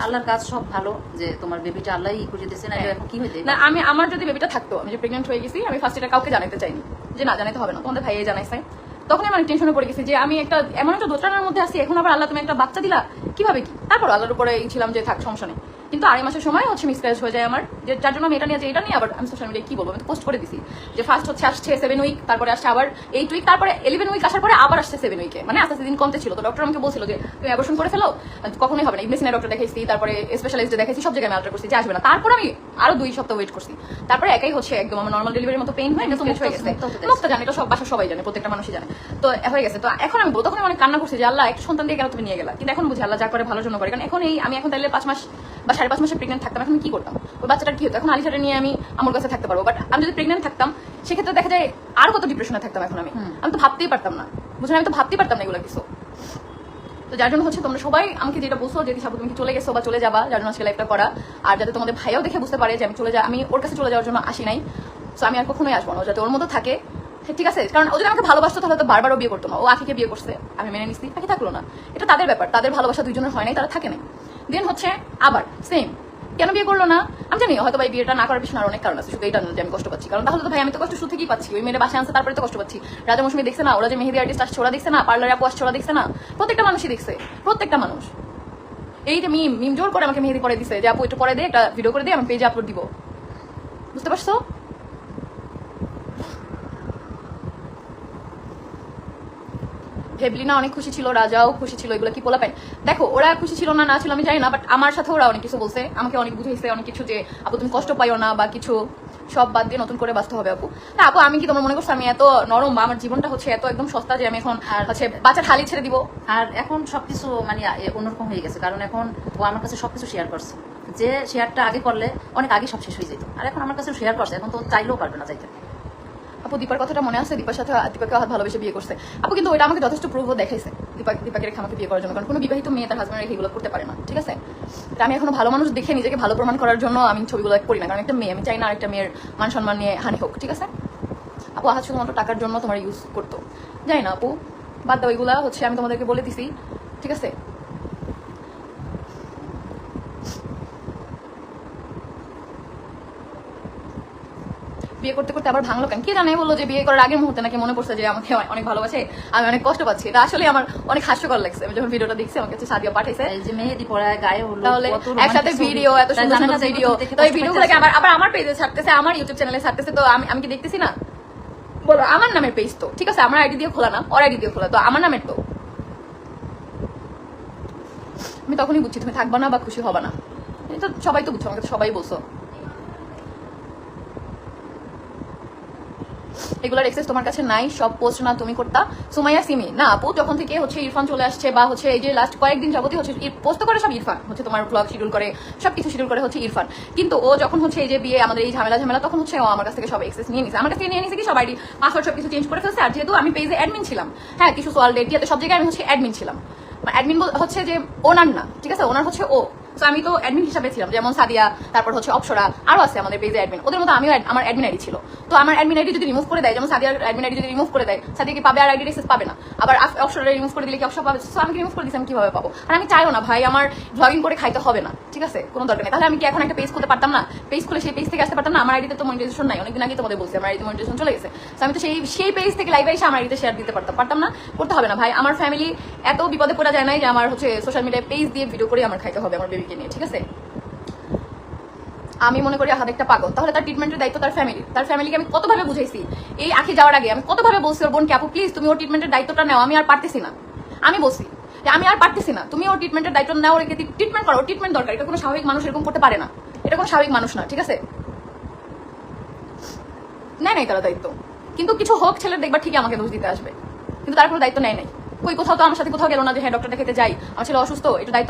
আল্লাহর কাজ- সব ভালো যে তোমার বেবিটা করে দিতেছে না হ্যাঁ। এখন কি হইতে? না আমি আমার যদি বেবিটা থাকতো আমি যে প্রেগনেন্ট হয়ে গেছি আমি ফার্স্ট এটা কাউকে জানাতে চাইনি যে না জানাতে হবে না। তোমাদের ভাইয়ে জানাইছে। তখন আমি টেনশনে পড়ে গেছি যে আমি একটা এমন একটা দোটানার মধ্যে আছি এখন আবার আল্লাহ তুমি একটা বাচ্চা দিলা কীভাবে কি? তারপর আল্লাহর উপরে ছিলাম যে থাক সমস্যা নেই। কিন্তু আড়াই মাসের সময় হচ্ছে মিসক্যারেজ হয়ে যায় আমার যে যার জন্য আমি এটা নিয়ে এটা নিয়ে আবার আমি সোশ্যাল মিডিয়ায় কি বলব? আমি পোস্ট করে দিছি। যে ফার্স্ট হচ্ছে আসছে সেভেন উইক তারপরে আসছে আবার এইট উইক তারপরে ইলেভেন উইক আসার পরে আবার আসছে সেভেন উইকে মানে আস্তে আস্তে দিন কমতে ছিল। তো ডক্টর আমাকে বলছিল যে তুমি অ্যাবর্শন করে ফেলো? কখনোই হবে না। ইংলিশিনা ডক্টর দেখাইছি তারপরে স্পেশালিস্ট দেখাইছি সব জায়গায় আমি আল্ট্রা করছি। যে আসবে না। তারপর আমি আরও দুই সপ্তাহ ওয়েট করছি। তারপরে একাই হচ্ছে একদম আমার নর্মাল ডেলিভারির মতো পেইন হয় হয়ে গেছে। মুক্ত জানি এটা সব বাসা সবাই জানে প্রত্যেকটা মানুষই জানে। তো হয়ে গেছে। তো এখন আমি তখন আমি অনেক কান্না করছি যে আল্লাহ একটা সন্তান দিয়ে কেন তুমি নিয়ে গেলা? কিন্তু এখন বুঝি আল্লাহ যা করে ভালোর জন্য করে। কারণ এখন এই আমি এখন তাহলে পাঁচ মাস বা সাড়ে পাঁচ মাসে প্রেগনেন্ট থাকতাম এখন কি করতাম? ওই বাচ্চাটা কি হতো? এখন আলিশাটা নিয়ে আমি আমার কাছে থাকতে পারব। বাট আমি যদি প্রেগনেন্ট থাকতাম সেক্ষেত্রে দেখা যায় আরও কত ডিপ্রেশনে থাকতাম এখন আমি। আমি তো ভাবতেই পারতাম না। বুঝলেন আমি তো ভাবতেই পারতাম না এগুলো কিছু। তো যার জন্য হচ্ছে তোমরা সবাই আমাকে যেটা বলছো যে সাপোজ তুমি চলে গেছো বা চলে যাবা যার জন্য আজকে লাইফটা করা। আর যাতে তোমাদের ভাইও দেখে বুঝতে পারে যে আমি চলে যা আমি ওর কাছে চলে যাওয়ার জন্য আসি নাই। তো আমি আর কখনোই আসব না। যাতে ওর মতো থাকে ঠিক আছে, কারণ ও যদি আমাকে ভালোবাসতো, তাহলে তো বারবারও বিয়ে করতো না। ও আখিকে বিয়ে করছে, আমি মেনে নিচ্ছি আখি থাকল না। এটা তাদের ব্যাপার, তাদের ভালোবাসা দুইজনের হয় নাই, তারা থাকে নাই। দেন হচ্ছে, আবার সেম কেন বিয়ে করল না? আমি জানি হয়তো ভাই বিয়েটা না করার পিছনে অনেক কারণ আছে, শুধু না যে আমি কষ্ট পাচ্ছি। কারণ তাহলে তো ভাই, আমি তো কষ্ট শুধু থেকেই পাচ্ছি? ওই মেয়ের বাসায় আনছে, তারপরে তো কষ্ট পাচ্ছি। রাজা মৌসুমি দেখছে না, ওরা যে মেহেদি আর্টিস্ট আসছে, ওরা দেখছে না, পার্লার আপু আসছে, ওরা দেখছে না। প্রত্যেকটা মানুষই দেখছে, প্রত্যেকটা মানুষ। এই যে মিম মিম জোর করে আমাকে মেহেদি পরে দিছে, যে আপু একটু পরে দে, একটা ভিডিও করে দিয়ে আমি পেজে আপলোড দিব। বুঝতে পারছ? ভেবলিনা অনেক খুশি ছিল রাজাও খুশি ছিল এগুলো কি পোলা পাই? দেখো ওরা খুশি ছিল না না ছিল আমি জানি না বাট আমার সাথে ওরা অনেক কিছু বলছে আমাকে অনেক বুঝাইছে অনেক কিছু যে আপু তুমি কষ্ট পাইও না বা কিছু সব বাদ দিয়ে নতুন করে বাঁচতে হবে আপু। না আপু আমি কি তোমার মনে করছ আমি এত নরম বা আমার জীবনটা হচ্ছে এত একদম সস্তা যে আমি এখন আর- হচ্ছে বাচ্চার হালি ছেড়ে দিব? আর এখন সবকিছু মানে অন্যরকম হয়ে গেছে কারণ এখন ও আমার কাছে সবকিছু শেয়ার করছে। যে শেয়ারটা আগে করলে অনেক আগে সব শেষ হয়ে যেত। আর এখন আমার কাছে শেয়ার করছে এখন তো চাইলেও পারবে না চাইতে। আপু, দীপার কথাটা মনে আছে? দীপার সাথে দীপাকে ভালোবেসে বিয়ে করছে। আপু, কিন্তু ওইটা আমাকে যথেষ্ট প্রুভও দেখাইছে। দীপা দীপাকে রেখে আমাকে বিয়ে করার জন্য। কারণ কোনো বিবাহিত মেয়ে তার হাজব্যান্ড এগুলো করতে পারে না, ঠিক আছে? তা আমি এখনও ভালো মানুষ দেখে নিজেকে ভালো প্রমাণ করার জন্য আমি ছবিগুলো করি না। কারণ একটা মেয়ে, আমি চাই না আরেকটা মেয়ের মান সম্মান নিয়ে হানি হোক, ঠিক আছে? আপু আহাত শুধুমাত্র টাকার জন্য তোমার ইউজ করতো। যাই না, আপু, বাদ দাও, এগুলা হচ্ছে আমি তোমাদেরকে বলে দিছি, ঠিক আছে? বিয়ে করতে করতে আবার ভাঙলো কেন? কে জানে বলল যে বিয়ে করার আগের মুহূর্তে নাকি মনে পড়ছে যে আমাকে অনেক- ভালোবাসে আমি অনেক কষ্ট পাচ্ছি। এটা আসলে আমার অনেক হাস্যকর লাগছে। আমি যখন ভিডিওটা দেখছি আমার কাছে সাদিয়া পাঠাইছে। যে মেহেদি পড়ায় গায়ে হলো তাহলে একসাথে ভিডিও এত সুন্দর সুন্দর ভিডিও তো এই কষ্ট ভিডিওগুলোকে আবার আবার আমার পেজে ছাড়তেছে আমার ইউটিউব চ্যানেলে ছাড়তেছে তো আমি আমি কি দেখতেছি না? বলো আমার নামের পেজ তো। ঠিক আছে আমার আইডি দিয়ে খোলা না ওর আইডি দিয়ে খোলা। তো আমার নামের তো। আমি তখনই বুঝছি তুমি থাকবা না বা খুশি হবা না। এটা তো সবাই তো বুঝছ আমাকে সবাই বলছো। এগুলোর এক্সেস তোমার কাছে নাই, সব পোস্ট না তুমি করতা। সুমাইয়া, সিমি, না, আপু যখন থেকে হচ্ছে ইরফান চলে আসছে বা হচ্ছে এই যে লাস্ট কয়েকদিন যাবতই হচ্ছে পোস্ট করে সব ইরফান, হচ্ছে তোমার ব্লগ শিডিউল করে, সবকিছু শিডিউল করে হচ্ছে ইরফান। কিন্তু ও যখন হচ্ছে এই যে বিয়ে, আমাদের এই ঝামেলা ঝামেলা, তখন হচ্ছে ও আমার কাছ থেকে সব এক্সেস নিয়ে নিছে। আমার কাছ থেকে নিয়ে নিছে কি সব আইডি পাসওয়ার্ড সব কিছু চেঞ্জ করে ফেলছে, আর যেহেতু আমি পেজে অ্যাডমিন ছিলাম হ্যাঁ কিছু সোয়াল ডেটিয়াতে সব জায়গায় আমি হচ্ছে অ্যাডমিন ছিলাম। অ্যাডমিন হচ্ছে যে ওনার না, ঠিক আছে? ওনার হচ্ছে ও। তো আমি তো অ্যাডমিন হিসাবে ছিলাম, যেমন সাদিয়া, তারপর হচ্ছে অপসরা, আরও আছে আমাদের পেজে অ্যাডমিন ওদের মতো আমিও আমার অ্যাডমিন আইডি ছিল। তো আমার অ্যাডমিন আইডি যদি রিমুভ করে দেয়, যেমন সাদিয়ার অ্যাডমিন আইডি যদি রিমুভ করে দেয়, সাদিয়া কি পাবে আর আইডি পাবে না? আবার অপসরা রিমুভ করে দিলে কি অপসর পাবে? তো আমি রিমুভ করে দিচ্ছি আমি কীভাবে পাবো? আর আমি চাইও না, ভাই, আমার ব্লগিং করে খাইতে হবে না, ঠিক আছে? কোনো দরকার নেই। তাহলে আমি কি এখন একটা পেজ করতে পারতাম না? পেজ খুলে সেই পেজ থেকে আসতে পারতাম না? আমার আইডিতে তো মনিটাইজেশন নাই। অনেকদিন আগে তোমাদের বলছি, আমার আইডিতে মনিটাইজেশন চলে গেছে। তো আমি তো সেই সেই পেজ থেকে লাইভে এসে আমার আইডিতে শেয়ার দিতে পারতাম। পারতাম না? করতে হবে না, ভাই। আমার ফ্যামিলি এত বিপদে পড়া যায় নাই যে আমার হচ্ছে সোশ্যাল মিডিয়ায় পেজ দিয়ে ভিডিও করে আমার খাইতে হবে আমার বেবিকে নিয়ে, ঠিক আছে? আমি মনে করি আহাদ একটা পাগল। তাহলে তার ট্রিটমেন্টের দায়িত্ব তার ফ্যামিলি তার ফ্যামিলিকে আমি কতভাবে বুঝাইছি? এই আখি যাওয়ার আগে আমি কতভাবে বলছি ওর বোনকে, আপু প্লিজ তুমি ওর ট্রিটমেন্টের দায়িত্বটা নাও, আমি আর পারতেছি না। আমি বলছি আমি আর পারতেছি না। তুমি ওর ট্রিটমেন্টের দায়িত্ব নাও রেখে ট্রিটমেন্ট করো ট্রিটমেন্ট দরকার। এটা কোনো স্বাভাবিক মানুষ এরকম করতে পারে না। এটা কোনো স্বাভাবিক মানুষ না, ঠিক আছে? নেয় নাই তারা দায়িত্ব। কিন্তু কিছু হোক, ছেলের দেখবার ঠিকই আমাকে দোষ দিতে আসবে। কিন্তু তার কোনো দায়িত্ব নেয় নাই। কই কোথাও তো আমার সাথে কোথাও গেল না যে হ্যাঁ ডক্টর দেখাতে যাই। আমার ছেলে অসুস্থ, এটা দায়িত্ব